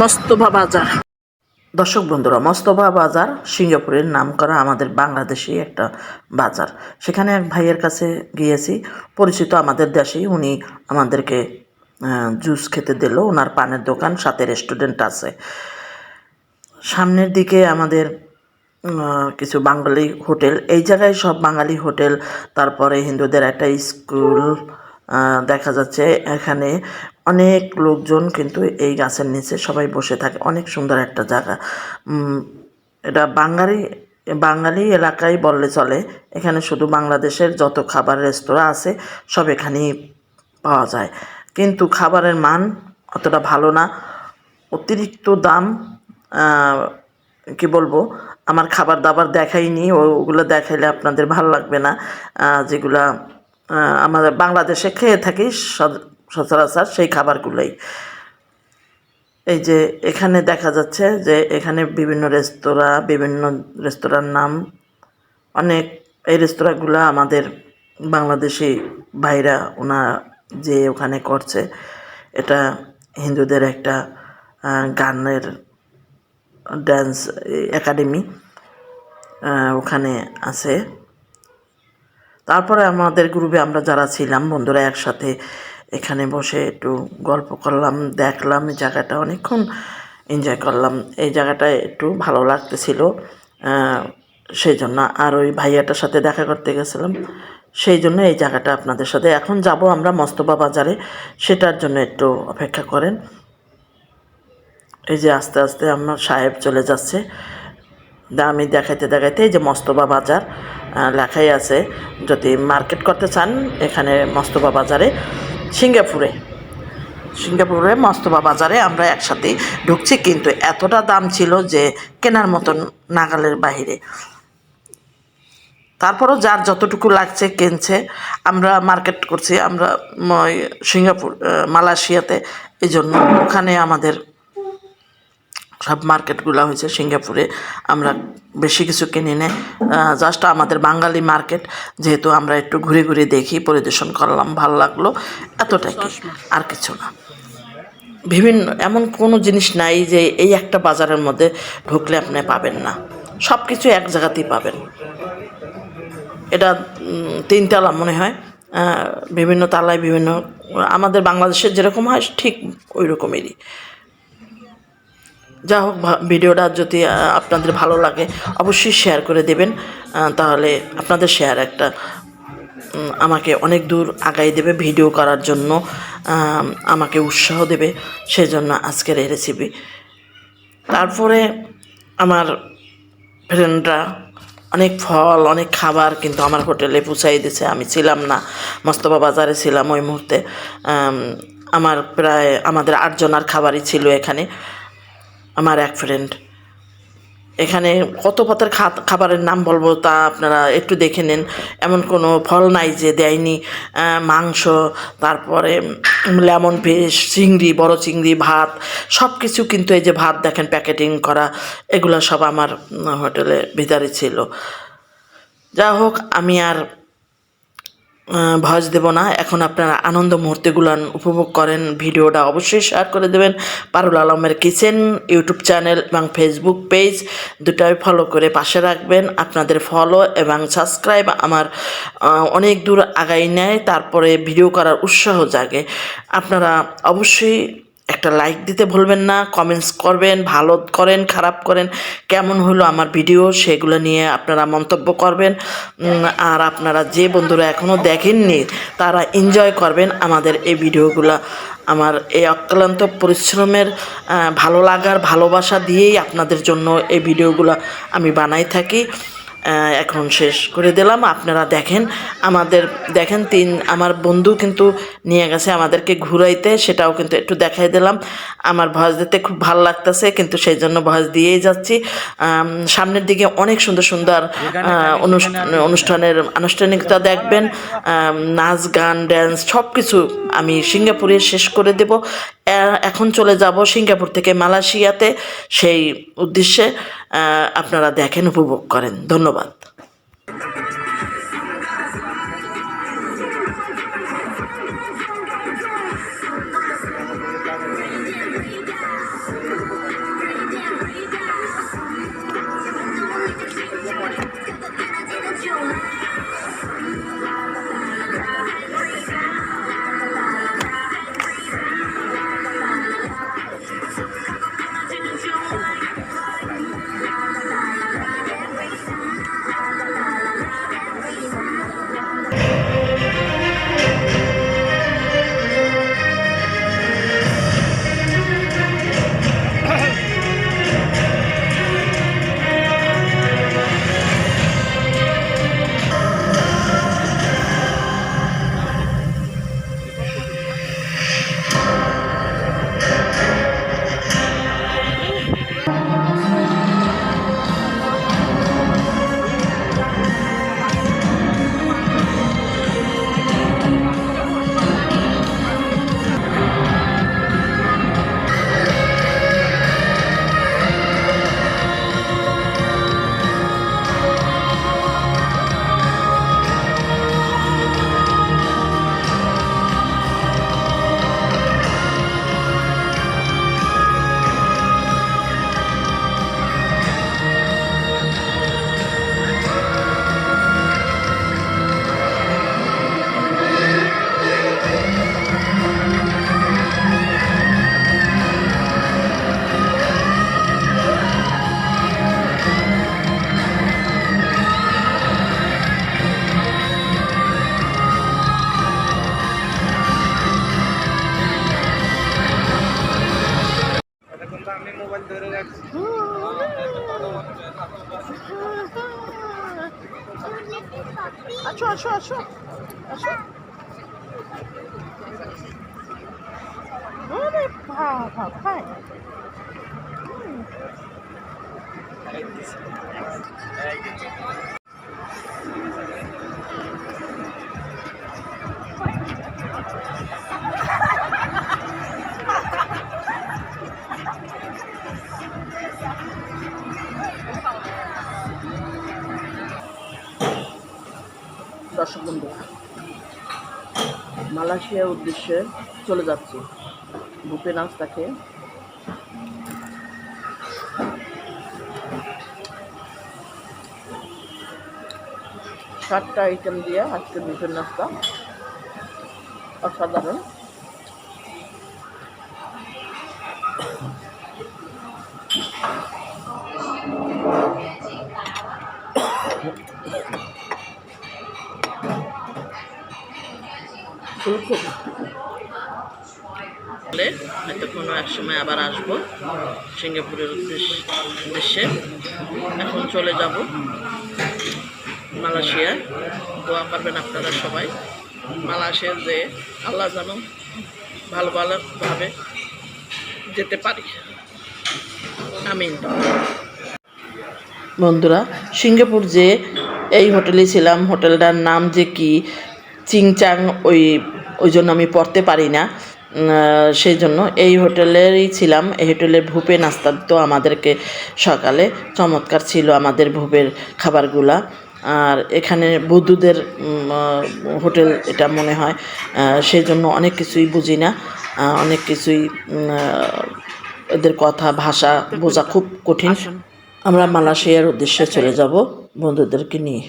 মস্তফা বাজার। দর্শক বন্ধুরা মস্তফা বাজার সিঙ্গাপুরের নাম করা আমাদের বাংলাদেশি একটা বাজার। সেখানে এক ভাইয়ের কাছে গিয়েছি। পরিচিত আমাদের দেশেই উনি আমাদেরকে জুস খেতে দিল। ওনার পানের দোকান সাথে রেস্টুরেন্ট আছে। সামনের দিকে আমাদের কিছু বাঙালি হোটেল। এই জায়গায় সব বাঙালি হোটেল, তারপরে হিন্দুদের একটা স্কুল দেখা যাচ্ছে এখানে অনেক লোকজন কিন্তু এই গাছের নিচে সবাই বসে থাকে। অনেক সুন্দর একটা জায়গা। এটা বাঙালি বাঙালি এলাকায় বললে চলে। এখানে শুধু বাংলাদেশের যত খাবার রেস্তোরাঁ আছে, সব এখানেই পাওয়া যায়। কিন্তু খাবারের মান অতটা ভালো না। অতিরিক্ত দাম কি বলব, আমার খাবার দাবার দেখাইনি। ওগুলো দেখাইলে আপনাদের ভালো লাগবে না। যেগুলা আমাদের বাংলাদেশে খেয়ে থাকি সচরাচর সেই খাবারগুলোই। এই যে এখানে দেখা যাচ্ছে যে এখানে বিভিন্ন রেস্তোরাঁ, বিভিন্ন রেস্তোরাঁর নাম। অনেক এই রেস্তোরাঁগুলো আমাদের বাংলাদেশি ভাইরা ওনা যে ওখানে করছে, এটা হিন্দুদের একটা গানের ড্যান্স একাডেমি ওখানে আছে। তারপরে আমাদের গ্রুপে আমরা যারা ছিলাম, বন্ধুরা একসাথে এখানে বসে একটু গল্প করলাম, দেখলাম, এই জায়গাটা অনেকক্ষণ এনজয় করলাম। এই জায়গাটা একটু ভালো লাগতেছিল সেই জন্য। আর ওই ভাইয়াটার সাথে দেখা করতে গেছিলাম, সেই জন্য এই জায়গাটা আপনাদের সাথে। এখন যাব আমরা মস্তবা বাজারে, সেটার জন্য একটু অপেক্ষা করেন। এই যে আস্তে আস্তে আমার সাহেব চলে যাচ্ছে। আমি দেখাইতে দেখাইতে এই যে মস্তবা বাজার লেখাই আছে। যদি মার্কেট করতে চান, এখানে মস্তবা বাজারে, সিঙ্গাপুরে। সিঙ্গাপুরে মস্তবা বাজারে আমরা একসাথে ঢুকছি, কিন্তু এতটা দাম ছিল যে কেনার মতন নাগালের বাইরে তারপরও যার যতটুকু লাগছে কিনছে, আমরা মার্কেট করছি। আমরা সিঙ্গাপুর মালয়েশিয়াতে। এই জন্য ওখানে আমাদের সব মার্কেটগুলো হয়েছে সিঙ্গাপুরে। আমরা বেশি কিছু কিনি নে জাস্ট আমাদের বাঙালি মার্কেট যেহেতু আমরা একটু ঘুরে ঘুরে দেখি পরিদর্শন করলাম ভালো লাগল। এতটাই কি? আর কিছু না। বিভিন্ন এমন কোনো জিনিস নাই যে এই একটা বাজারের মধ্যে ঢুকলে আপনি পাবেন না। সব কিছু এক জায়গাতেই পাবেন। এটা তিনতলা মনে হয়। বিভিন্ন তালায় বিভিন্ন আমাদের বাংলাদেশের যেরকম হয় ঠিক ওই রকমেরই যা হোক ভিডিওটা যদি আপনাদের ভালো লাগে, অবশ্যই শেয়ার করে দেবেন। তাহলে আপনাদের শেয়ার একটা আমাকে অনেক দূর আগাই দেবে ভিডিও করার জন্য আমাকে উৎসাহ দেবে সেই জন্য আজকের এই রেসিপি তারপরে আমার ফ্রেন্ডরা অনেক ফল, অনেক খাবার কিন্তু আমার হোটেলে পৌঁছাই দিছে আমি ছিলাম না, মস্তফা বাজারে ছিলাম ওই মুহূর্তে। আমার প্রায়, আমাদের আটজনার খাবারই ছিল এখানে। আমার এক ফ্রেন্ড এখানে কত পথের খাবারের নাম বলব তা আপনারা একটু দেখে নিন। এমন কোনো ফল নাই যে দেয়নি। মাংস, তারপরে লেমন ফিশ চিংড়ি, বড় চিংড়ি, ভাত সব কিছু কিন্তু এই যে ভাত দেখেন প্যাকেটিং করা, এগুলো সব আমার হোটেলে ভিতরে ছিল। যা হোক, আমি আর ভয়েস দেব না। এখন আপনারা আনন্দ মুহূর্তগুলো উপভোগ করেন, ভিডিওটা অবশ্যই শেয়ার করে দেবেন। পারুল আলমের কিচেন, ইউটিউব চ্যানেল এবং ফেসবুক পেজ দুটাই ফলো করে পাশে রাখবেন। আপনাদের ফলো এবং সাবস্ক্রাইব আমার অনেক দূর আগাই নেয়, তারপরে ভিডিও করার উৎসাহ জাগে। আপনারা অবশ্যই একটা লাইক দিতে ভুলবেন না কমেন্টস করবেন, ভালো করেন, খারাপ করেন, কেমন হলো আমার ভিডিও সেগুলো নিয়ে আপনারা মন্তব্য করবেন। আর আপনারা যে বন্ধুরা এখনও দেখেননি, তারা এনজয় করবেন আমাদের এই ভিডিওগুলো আমার এই অক্লান্ত পরিশ্রমের ভালো লাগার ভালোবাসা দিয়েই আপনাদের জন্য এই ভিডিওগুলো আমি বানাই থাকি। এখন শেষ করে দিলাম। আপনারা দেখেন আমাদের দেখেন তিন আমার বন্ধু কিন্তু নিয়ে গেছে আমাদেরকে ঘুরাইতে সেটাও কিন্তু একটু দেখাই দিলাম। আমার ভয়েস দিতে খুব ভালো লাগতেছে কিন্তু সেই জন্য ভয়েস দিয়েই যাচ্ছি। সামনের দিকে অনেক সুন্দর সুন্দর অনুষ্ঠানের আনুষ্ঠানিকতা দেখবেন। নাচ গান ড্যান্স সব কিছু আমি সিঙ্গাপুরে শেষ করে দেব। এখন চলে যাব সিঙ্গাপুর থেকে মালয়েশিয়াতে সেই উদ্দেশ্যে। আপনারা দেখেন উপভোগ করেন। ধন্যবাদ। আসো আসো। আসো। আরে বাবা ভাই। দর্শক মালয়েশিয়ার উদ্দেশ্যে চলে যাচ্ছি। বুপে নাস্তাকে। সাতটা আইটেম দিয়ে আজকে বুপের নাস্তা। অসাধারণ। ফুলকপি হয়তো কোনো এক সময় আবার আসব। সিঙ্গাপুরের উদ্দেশ্যে। এখন চলে যাব মালয়েশিয়ায় দোয়া করবেন আপনারা সবাই। মালয়েশিয়া যে আল্লাহ জানো ভালো ভালোভাবে যেতে পারি। আমিন। বন্ধুরা, সিঙ্গাপুর যে এই হোটেলে ছিলাম, হোটেলটার নাম যে কি? চিংচাং ওই ওই জন্য আমি পড়তে পারি না। সেই জন্য এই হোটেলেরই ছিলাম। এই হোটেলের ভূপে নাস্তা তো আমাদেরকে সকালে। চমৎকার ছিল আমাদের ভূপের খাবারগুলা। আর এখানে বৌদ্ধদের হোটেল এটা মনে হয়। সেই জন্য অনেক কিছুই বুঝি না। অনেক কিছুই এদের কথা ভাষা বোঝা খুব কঠিন। আমরা মালয়েশিয়ার উদ্দেশ্যে চলে যাব বন্ধুদেরকে নিয়ে।